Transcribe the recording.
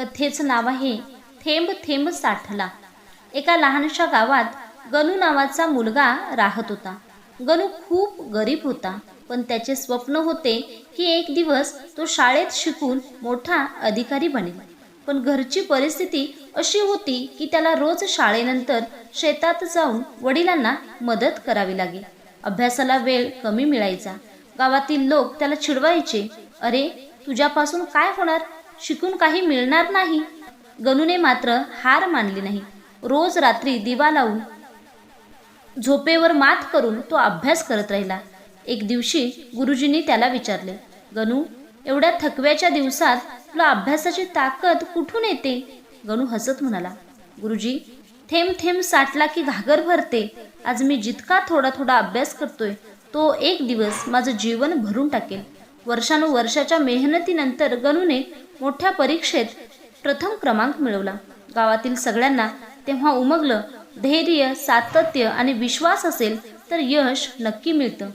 कथेचं नाव आहे थेंब थेंब साठला. एका लहानशा गावात गणू नावाचा मुलगा राहत होता. गणू खूप गरीब होता पण त्याचे स्वप्न होते की एक दिवस तो शाळेत शिकून मोठा अधिकारी बनेल. पण घरची परिस्थिती अशी होती की त्याला रोज शाळेनंतर शेतात जाऊन वडिलांना मदत करावी लागे अभ्यासाला वेळ कमी मिळायचा. गावातील लोक त्याला चिडवायचे अरे तुझ्यापासून काय होणार? शिकून काही मिळणार नाही. गणूने मात्र हार मानली नाही. रोज रात्री दिवा लावून झोपेवर मात करून तो अभ्यास करत राहिला. एक दिवशी गुरुजींनी त्याला विचारले गणू एवढ्या थकव्याच्या दिवसात तुला अभ्यासाची ताकद कुठून येते? गणू हसत म्हणाला गुरुजी थेंब थेंब साठला की घागर भरते. आज मी जितका थोडा थोडा अभ्यास करतोय तो एक दिवस माझं जीवन भरून टाकेल. वर्षानुवर्षाच्या मेहनतीनंतर गणूने मोठ्या परीक्षेत प्रथम क्रमांक मिळवला. गावातील सगळ्यांना तेव्हा उमगलं धैर्य सातत्य आणि विश्वास असेल तर यश नक्की मिळतं.